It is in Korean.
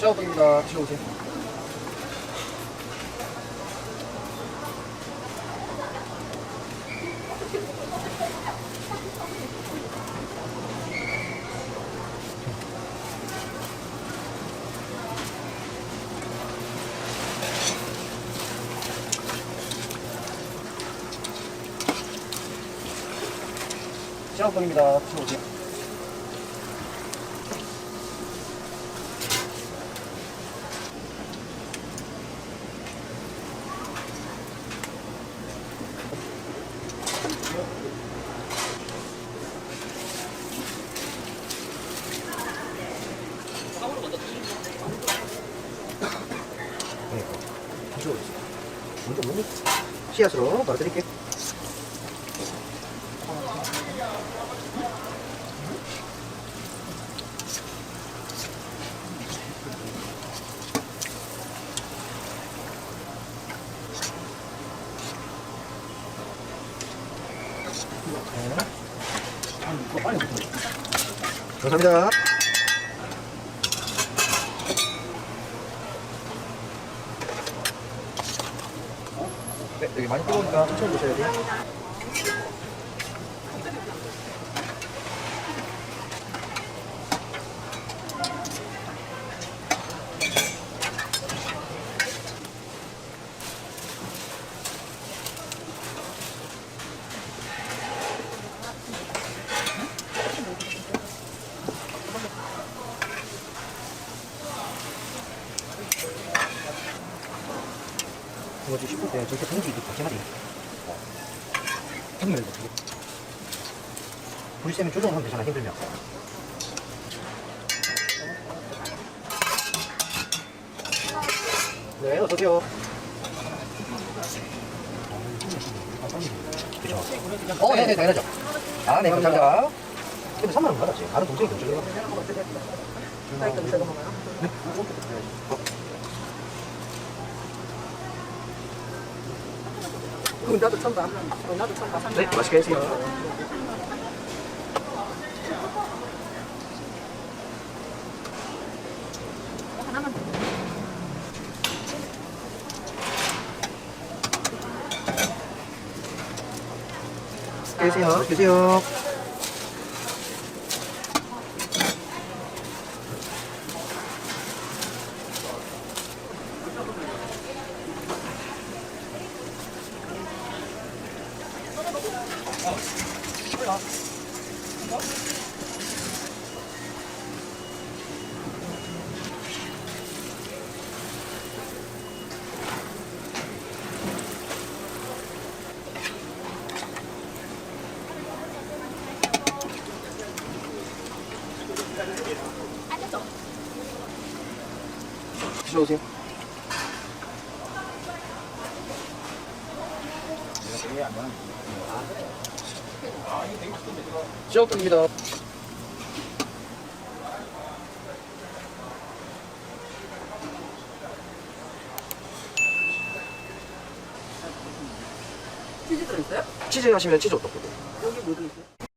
샤오동입니다. 드시러 오세요. 샤오동입니다. 드시러 오세요. 먼저 먹는 씨앗으로 바로 드릴게요. 감사합니다. 여기 많이 뜨거우니까 천천히 드셔야 돼요. 좀 싶을 때 저렇게 봉지 이렇게 벗겨야 돼요. 정말 되게. 불쌤이 조정하면 되잖아, 힘들면. 네, 어서오세요. 그죠? 어, 네네, 당연하죠. 아, 네, 감사합니다. 근데 3만원 받았지. 다른 동생이 더 줄려. 그 럼 나도 봐. 어, 나도 봐. 네, 맛있게 드세요. 하나만 더. 계세요. 계세요. 드시러 오세요. 시작입니다. 치즈 들어있어요? 치즈 하시면 치즈 어떻게 돼요? 여기 뭐 들어있어요?